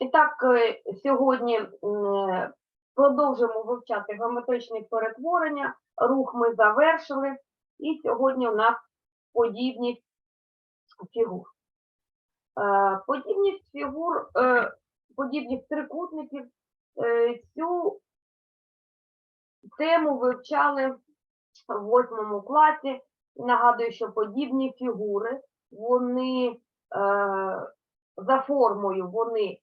І так, е, сьогодні продовжимо вивчати геометричні перетворення. Рух ми завершили, і сьогодні у нас подібність фігур. Е, Подібність фігур, е, подібність трикутників, цю тему вивчали в восьмому класі. Нагадую, що подібні фігури, вони за формою вони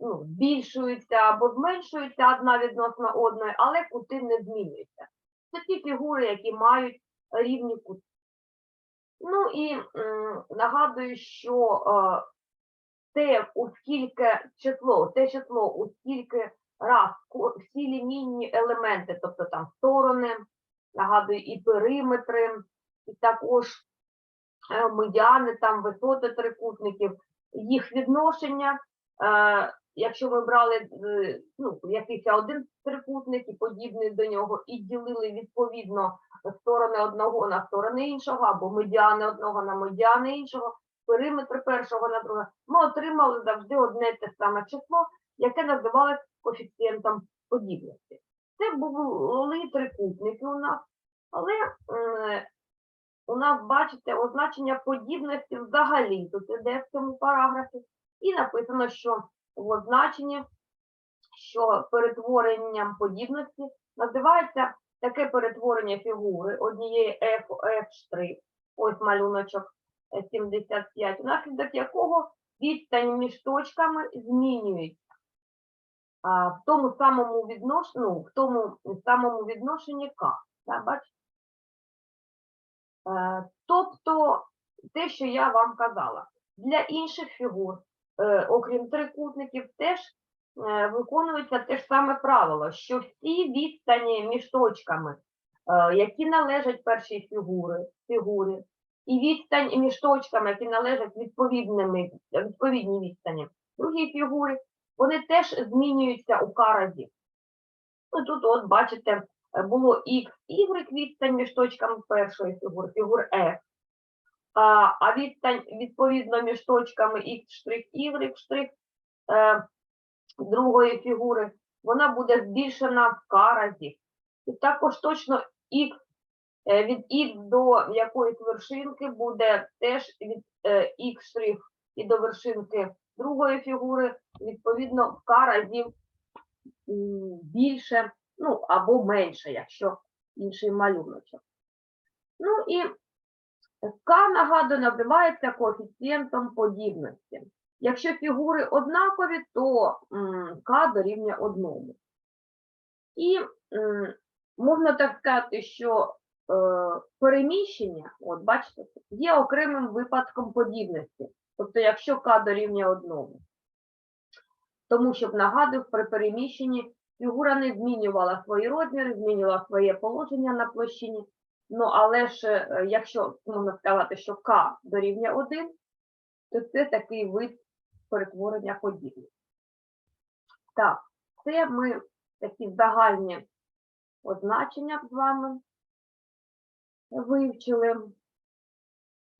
ну, збільшуються або зменшуються одна відносно одної, але кути не змінюються. Це ті фігури, які мають рівні кути. Ну і нагадую, що е, те, у скільки число, те число, у скільки раз всі лінійні елементи, тобто там сторони, нагадую, і периметри, і також е, медіани, там висоти трикутників, їх відношення. Якщо ми брали е, ну, якийсь один трикутник і подібний до нього, і ділили відповідно сторони одного на сторони іншого, або медіани одного на медіани іншого, периметр першого на друге, ми отримали завжди одне те саме число, яке називалось коефіцієнтом подібності. Це були трикутники у нас, але е, у нас, бачите, означення подібності взагалі тут іде в цьому параграфі, і написано, що в означенні, що перетворенням подібності називається таке перетворення фігури однієї F, F', ось малюночок е, 75, внаслідок якого відстань між точками змінюється. В тому самому відношенні, ну, в тому самому відношенні К. Так, бачите? Е, Тобто те, що я вам казала, для інших фігур, е, окрім трикутників, теж е, виконується те ж саме правило, що всі відстані між точками, е, які належать першій фігури, фігурі, і відстань між точками, які належать відповідними, відповідній відстані другій фігури, вони теж змінюються у К разів. Ну, тут, от, бачите, е, було X, Y відстань між точками першої фігури, фігур F. А, відстань відповідно між точками X', Y' е, другої фігури, вона буде збільшена в К разів. І також точно X е, від X до якоїсь вершинки буде теж від е, X' і до вершинки другої фігури, відповідно, в К разів більше, ну, або менше, якщо інший малюночок. Ну і К, нагадую, називається коефіцієнтом подібності. Якщо фігури однакові, то К дорівнює одному. І можна так сказати, що е, переміщення, от бачите, є окремим випадком подібності. Тобто, якщо К дорівнює одному. Тому, щоб нагадую, при переміщенні фігура не змінювала свої розміри, змінювала своє положення на площині. Ну, але ж, е, якщо можна сказати, що К дорівнює 1, то це такий вид перетворення подібних. Так, це ми такі загальні означення з вами вивчили.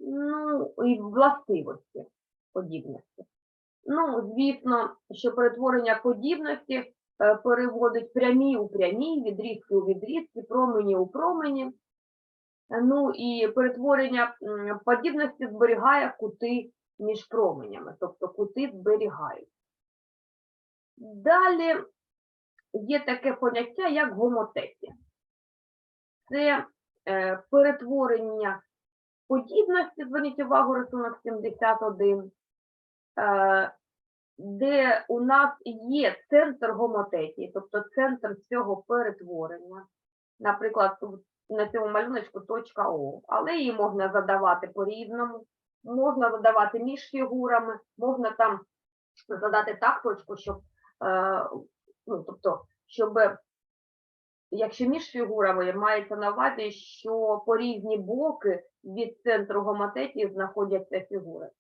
Ну, і властивості подібності. Ну, звісно, що перетворення подібності е, переводить прямі у прямі, відрізки у відрізки, промені у промені. Ну і перетворення подібності зберігає кути між променями, тобто кути зберігають. Далі є таке поняття, як гомотетія. Це е, перетворення подібності, зверніть увагу, рисунок 71, е, де у нас є центр гомотетії, тобто центр цього перетворення. Наприклад, на цьому малюночку точка О, але її можна задавати по-різному, можна задавати між фігурами, можна там задати так точку, щоб, е, ну, тобто, щоб якщо між фігурами мається на увазі, що по різні боки від центру гомотетії знаходяться фігури,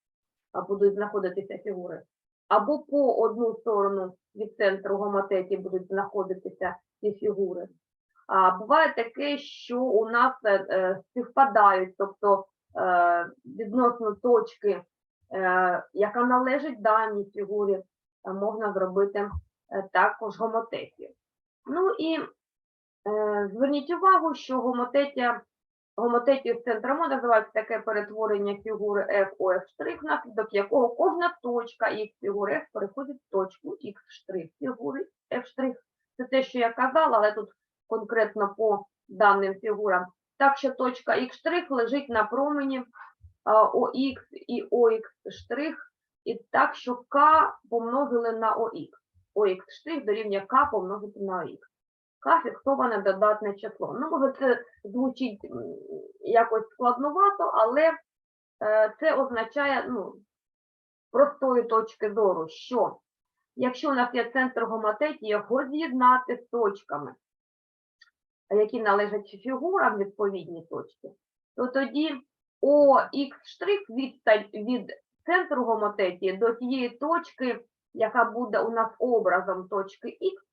а будуть знаходитися фігури. Або по одну сторону від центру гомотетії будуть знаходитися ці фігури. Буває таке, що у нас е, е, співпадають, тобто е, відносно точки, яка належить даній фігурі, можна зробити також гомотетію. Ну і зверніть увагу, що гомотетія, гомотетію з центром називається таке перетворення фігури F у F', внаслідок якого кожна точка X фігури F переходить в точку X' фігури F'. Це те, що я казала, але тут конкретно по даним фігурам. Так що точка X' лежить на промені ОХ і ОХ', і так, що К помножили на ОХ. ОХ' дорівнює К помножити на ОХ. К фіксоване додатне число. Ну, може, це звучить якось складновато, але е, це означає, ну, простої точки зору, що якщо у нас є центр гомотетії, його з'єднати з точками, які належать фігурам відповідні точки, то тоді ОХ' відстань від центру гомотетії до тієї точки, яка буде у нас образом точки Х,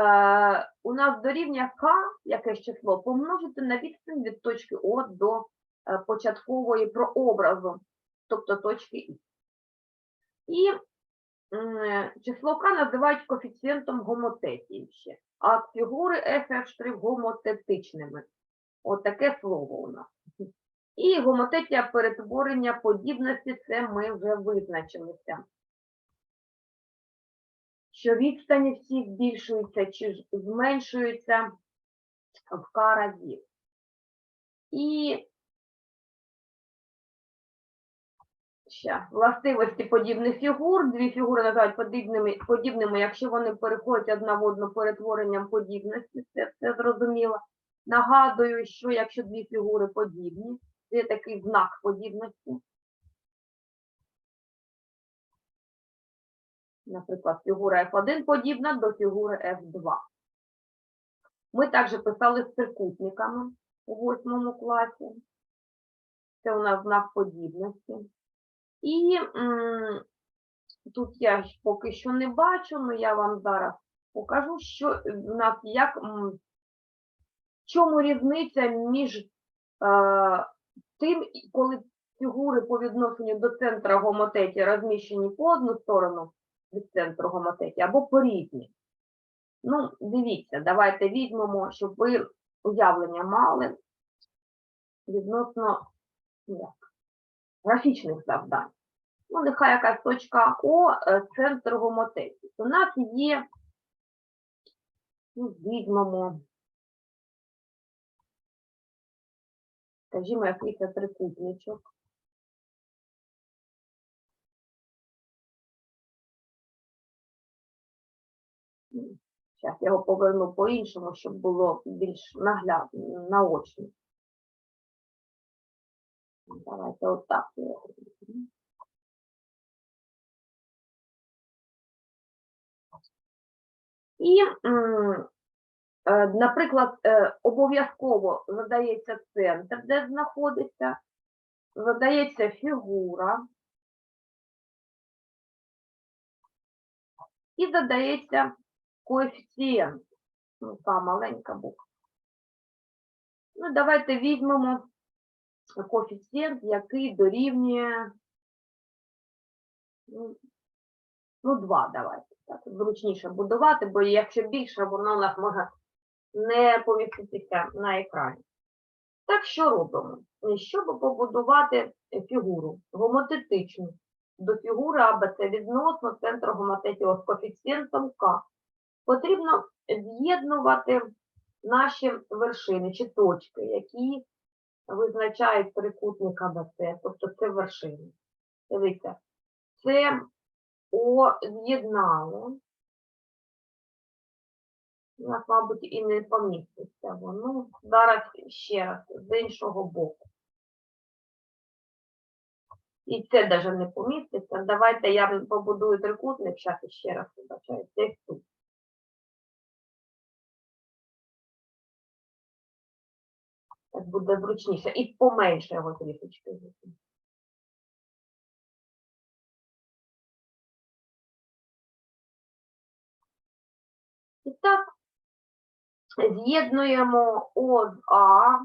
е, у нас дорівнює К, якесь число, помножити на відстань від точки О до е, початкової прообразу, тобто точки Х. І число К називають коефіцієнтом гомотетії ще, а фігури F' гомотетичними. От слово у нас. І гомотетія перетворення подібності, це ми вже визначилися. Що відстані всі збільшуються чи зменшуються в К разів. І ще властивості подібних фігур. Дві фігури називають подібними, подібними, якщо вони переходять одна в одну перетворенням подібності, це все зрозуміло. Нагадую, що якщо дві фігури подібні, це такий знак подібності. Наприклад, фігура F1 подібна до фігури F2. Ми також писали з трикутниками у восьмому класі. Це у нас знак подібності. І тут я поки що не бачу, але я вам зараз покажу, що в нас як, в чому різниця між е, тим, коли фігури по відношенню до центра гомотеті розміщені по одну сторону від центру гомотеті або по різні. Ну, дивіться, давайте візьмемо, щоб ви уявлення мали відносно як, графічних завдань. Ну, нехай якась точка О, е, центр гомотеті. У нас є, ну, візьмемо, скажімо, якийсь трикутничок. Зараз я його поверну по-іншому, щоб було більш наглядно, наочно. Давайте отак. його І, е, наприклад, е, обов'язково задається центр, де знаходиться, задається фігура і задається коефіцієнт. Ну, та маленька буква. Ну, давайте візьмемо коефіцієнт, який дорівнює ну, ну 2 давайте. Зручніше будувати, бо якщо більше, воно у нас може не поміститися на екрані. Так, що робимо? Щоб побудувати фігуру гомотетичну до фігури АБЦ відносно центру гомотетіо з коефіцієнтом К, потрібно з'єднувати наші вершини чи точки, які визначають трикутник АБЦ, тобто це вершини. Дивіться, це О з'єднало. У нас, мабуть, і не поміститься воно. Зараз ще раз, з іншого боку. І це навіть не поміститься. Давайте я побудую трикутник, зараз ще раз вибачаю, це тут. Так буде зручніше. І поменше його трішечки. І так, з'єднуємо О з А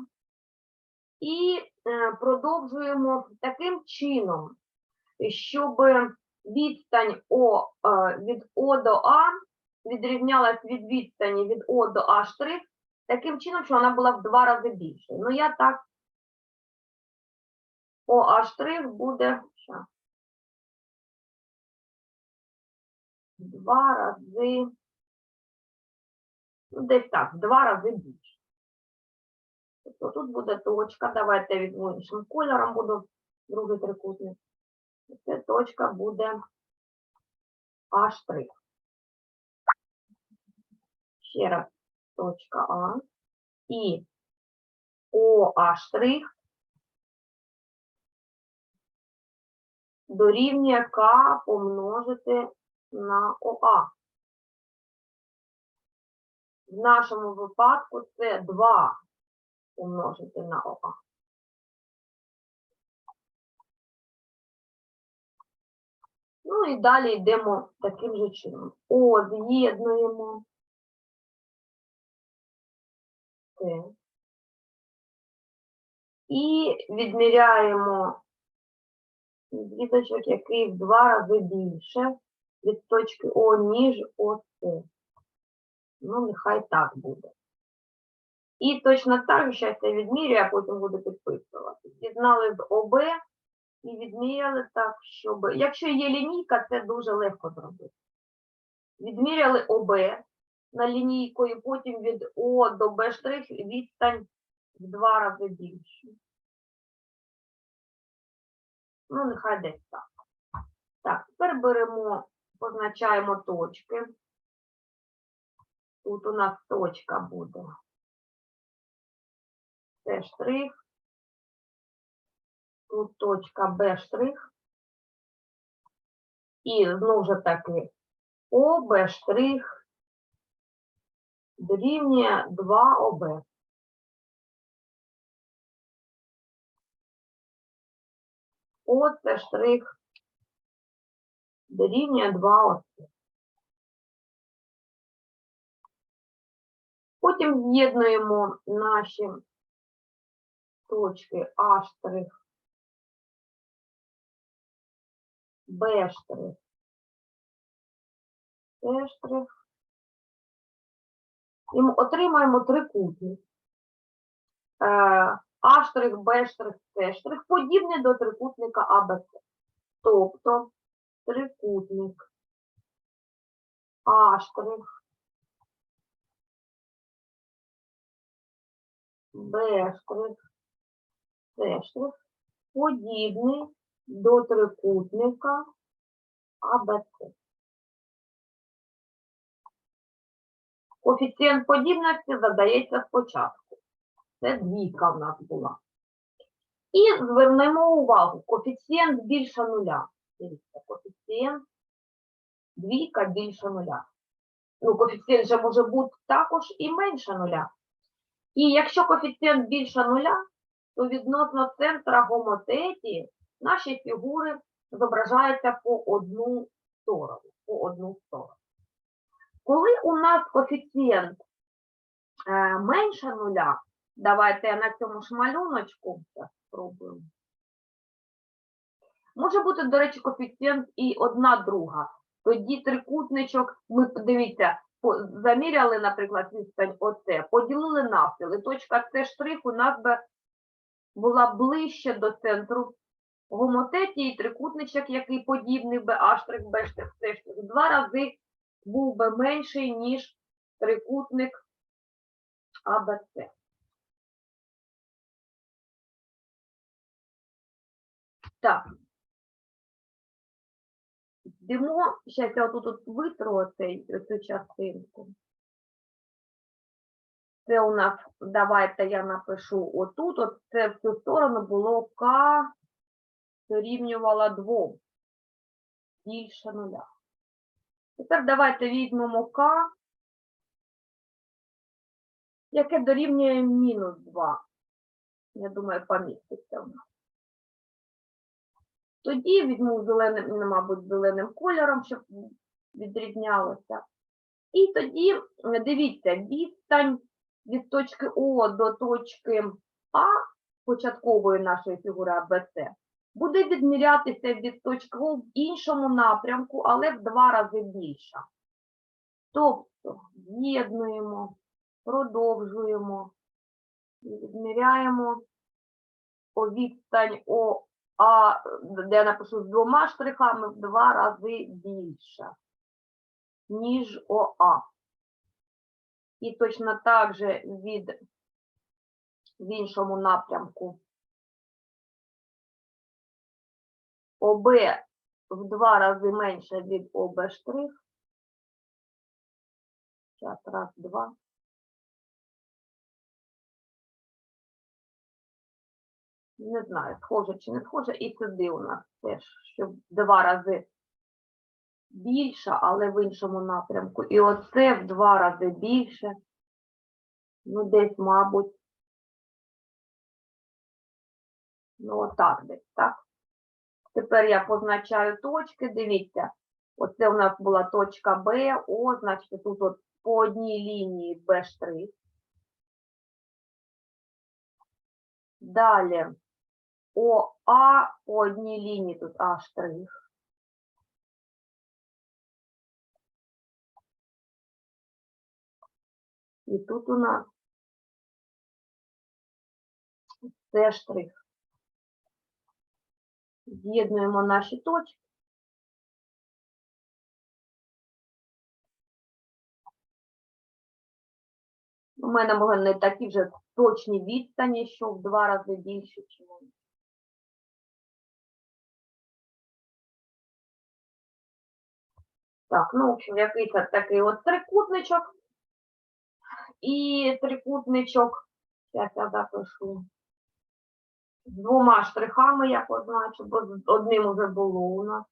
і е, продовжуємо таким чином, щоб відстань О е, від О до А відрізнялась від відстані від О до А таким чином, що вона була в два рази більше. Ну, я так ОА штрих буде щас. два рази, ну, десь так, в два рази більше. Тобто тут буде точка, давайте візьму іншим кольором, буду другий трикутник. Це точка буде А штрих. Ще раз точка А. І ОА дорівнює К помножити на ОА. В нашому випадку це 2 помножити на ОА. Ну і далі йдемо таким же чином. О, з'єднуємо. І відміряємо відрізочок, який в два рази більше від точки О, ніж ОС. Ну, нехай так буде. І точно так же, я відмірюю, а потім буду підписувати. З'єднали з ОБ і відміряли так, щоб. Якщо є лінійка, це дуже легко зробити. Відміряли ОБ на лінійку, і потім від О до Б відстань в два рази більше. Ну, нехай десь так. Так, тепер беремо, позначаємо точки. Тут у нас точка буде. С штрих. Тут точка Б штрих. І знову ж таки О, Б штрих дорівнює 2 ОБ. О, це штрих дорівнює 2 ОС. Потім з'єднуємо наші точки А штрих, Б С. І ми отримаємо трикутник. Е, А Б С подібний до трикутника АБЦ. Тобто трикутник А штрих, Б штрих, С штрих подібний до трикутника АБЦ. Коефіцієнт подібності задається спочатку. Це двійка в нас була. І звернемо увагу, коефіцієнт більше нуля. Дивіться, коефіцієнт двійка більше нуля. Ну, коефіцієнт же може бути також і менше нуля. І якщо коефіцієнт більше нуля, то відносно центра гомотеті наші фігури зображаються по одну сторону. По одну сторону. Коли у нас коефіцієнт е, менше нуля, давайте я на цьому ж малюночку спробую. Може бути, до речі, коефіцієнт і одна друга. Тоді трикутничок, ми дивіться, по- заміряли, наприклад, відстань ОЦ, поділили навпіл, і точка С штрих у нас би була ближче до центру гомотеті, і трикутничок, який подібний би А штрих, Б штрих, С штрих, в два рази був би менший, ніж трикутник АБЦ. Так. Йдемо, зараз я отут от витру оцей, цю частинку. Це у нас, давайте я напишу отут, от це в цю сторону було К дорівнювало 2. Більше нуля. Тепер давайте візьмемо К, яке дорівнює мінус 2. Я думаю, поміститься в нас. Тоді візьму зеленим, мабуть, зеленим кольором, щоб відрізнялося. І тоді, е, дивіться, відстань від точки О до точки А, початкової нашої фігури АБЦ, буде відмірятися від точки О в іншому напрямку, але в два рази більша. Тобто з'єднуємо, продовжуємо, відміряємо о відстань О, а, де я напишу з двома штрихами в два рази більша, ніж ОА. І точно так же від в іншому напрямку ОБ в два рази менше від ОБ штрих. Зараз, раз, два. Не знаю, схоже чи не схоже, і сюди у нас теж, щоб два рази більше, але в іншому напрямку. І оце в два рази більше. Ну, десь, мабуть. Ну, отак десь, так? Тепер я позначаю точки. Дивіться, оце у нас була точка Б, О, значить тут от по одній лінії Б. Далі ОА по одній лінії тут А штрих. І тут у нас С штрих. З'єднуємо наші точки. У мене може не такі вже точні відстані, що в два рази більше, ніж Так, ну, в общем, якийсь такий от трикутничок. І трикутничок, зараз я запишу, з двома штрихами я позначу, бо з одним уже було у нас.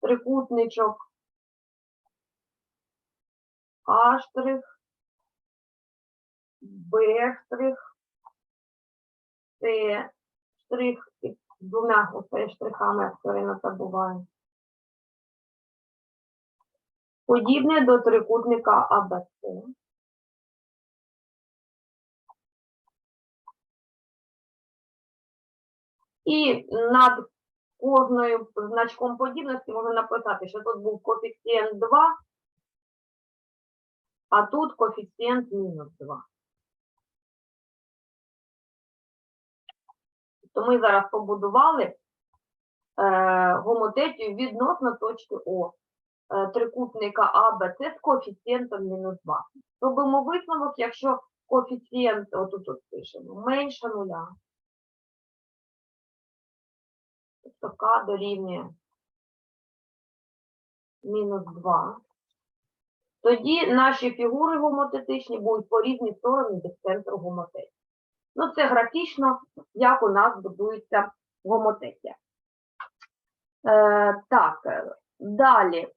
Трикутничок А штрих, Б штрих, С штрих і двома штрихами, як все время забуваю. Подібне до трикутника АБЦ. І над кожною значком подібності можна написати, що тут був коефіцієнт 2, а тут коефіцієнт мінус 2. То ми зараз побудували е, гомотетію відносно точки О е, трикутника АБЦ з коефіцієнтом мінус 2. Робимо висновок, якщо коефіцієнт, отут от пишемо, менше нуля, тобто К дорівнює мінус 2, тоді наші фігури гомотетичні будуть по різні сторони від центру гомотетії. Ну, це графічно, як у нас будується гомотетія. Е, так, е, далі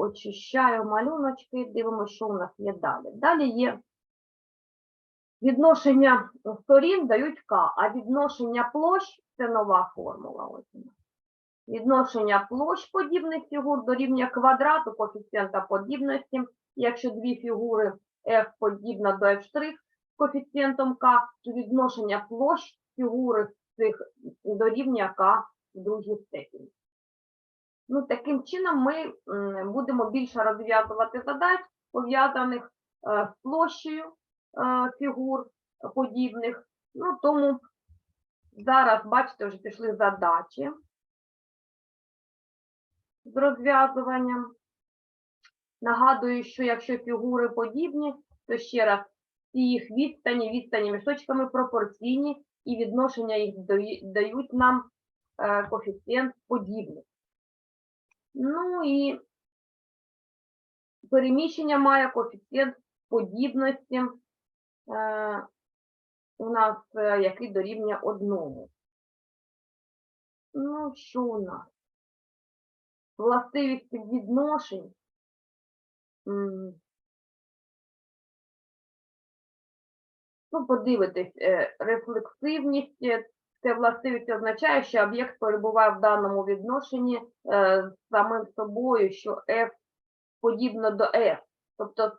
очищаю малюночки, дивимося, що у нас є далі. Далі є відношення сторін дають К, а відношення площ це нова формула. Відношення площ подібних фігур дорівнює квадрату коефіцієнта подібності. Якщо дві фігури F подібна до F' з коефіцієнтом К, то відношення площ фігури цих дорівнює К в другій степені. Ну, таким чином ми будемо більше розв'язувати задач, пов'язаних е, з площею е, фігур подібних. Ну, тому зараз, бачите, вже пішли задачі з розв'язуванням. Нагадую, що якщо фігури подібні, то ще раз ці їх відстані, відстані між точками пропорційні, і відношення їх дають нам е, коефіцієнт подібний. Ну і переміщення має коефіцієнт подібності е, у нас, е, який дорівнює одному. Ну, що у нас? Властивість відношень. Ну, подивитись, е, рефлексивність е, це властивість означає, що об'єкт перебуває в даному відношенні е, з самим собою, що F подібно до F. Тобто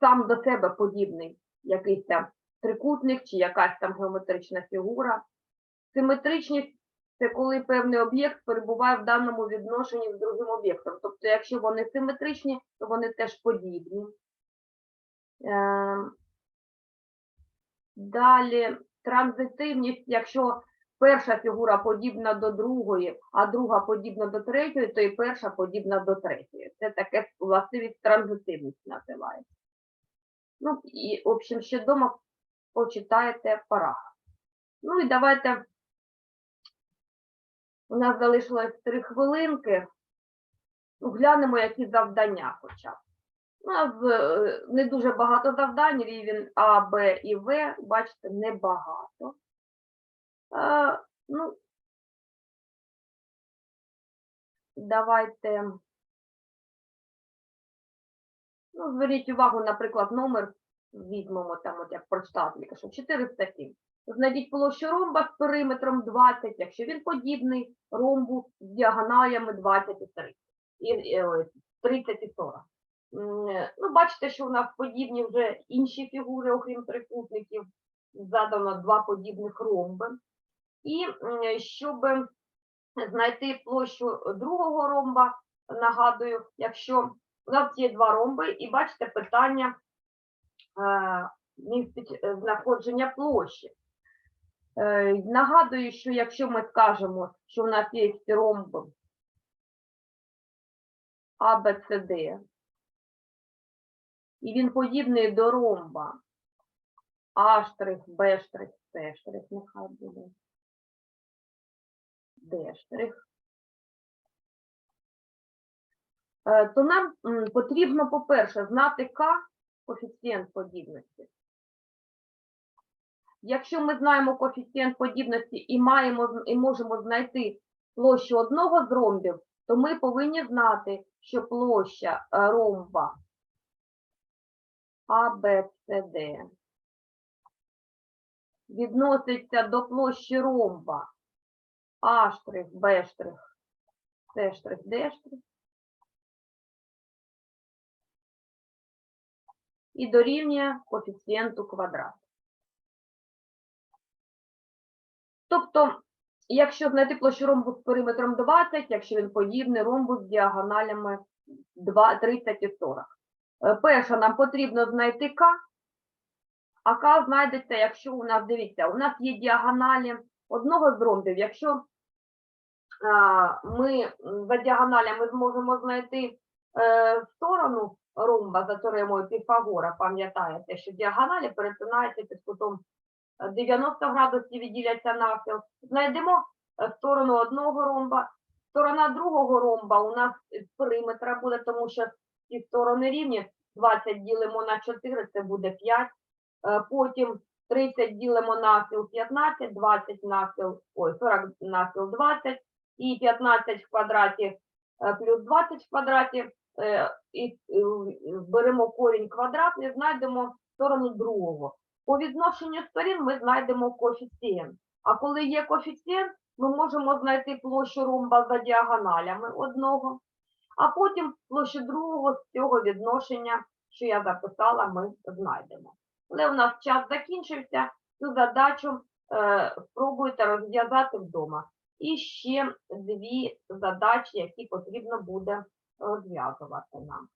сам до себе подібний якийсь там трикутник чи якась там геометрична фігура. Симетричність це коли певний об'єкт перебуває в даному відношенні з другим об'єктом. Тобто, якщо вони симетричні, то вони теж подібні. Ем, Далі транзитивність, якщо перша фігура подібна до другої, а друга подібна до третьої, то і перша подібна до третьої. Це таке властивість транзитивність називається. Ну, і, в общем, ще вдома почитаєте параграф. Ну і давайте. У нас залишилось три хвилинки. Ну, глянемо, які завдання хоча б. Нас е, не дуже багато завдань, рівень А, Б і В, бачите, небагато. Е, ну, давайте. Ну, зверніть увагу, наприклад, номер візьмемо там, от як прочитати, що 407. Знайдіть площу ромба з периметром 20, якщо він подібний ромбу з діагоналями 20 і 30, і, е, 30 і 40. Ну, бачите, що у нас подібні вже інші фігури, окрім трикутників, задано два подібних ромби. І щоб знайти площу другого ромба, нагадую, якщо у нас є два ромби, і бачите питання е, е, знаходження площі. Е, Нагадую, що якщо ми скажемо, що у нас є ромб Д, і він подібний до ромба А штрих, Б штрих, С штрих, нехай буде. Д штрих. Е, То нам потрібно, по-перше, знати К, коефіцієнт подібності. Якщо ми знаємо коефіцієнт подібності і маємо і можемо знайти площу одного з ромбів, то ми повинні знати, що площа е, ромба А, Б, С, Д відноситься до площі ромба А штрих, Б штрих, С штрих, Д штрих. І дорівнює коефіцієнту квадрат. Тобто, якщо знайти площу ромбу з периметром 20, якщо він подібний ромбу з діагоналями 2, 30 і 40. Е, Перше, нам потрібно знайти К, а К знайдеться, якщо у нас, дивіться, у нас є діагоналі одного з ромбів. Якщо а, ми за діагоналями зможемо знайти е, сторону ромба за теоремою Піфагора, пам'ятаєте, що діагоналі перетинаються під кутом е, 90 градусів і діляться навпіл. Знайдемо е, сторону одного ромба. Сторона другого ромба у нас з периметра буде, тому що ці сторони рівні. 20 ділимо на 4, це буде 5. Е, Потім 30 ділимо навпіл 15, 20 навпіл, ой, 40 навпіл 20 і 15 в квадраті е, плюс 20 в квадраті. е, І беремо корінь квадратний, знайдемо сторону другого. По відношенню сторін ми знайдемо коефіцієнт. А коли є коефіцієнт, ми можемо знайти площу ромба за діагоналями одного, а потім площу другого з цього відношення, що я записала, ми знайдемо. Але у нас час закінчився, цю задачу е, спробуйте розв'язати вдома. І ще дві задачі, які потрібно буде розв'язувати нам.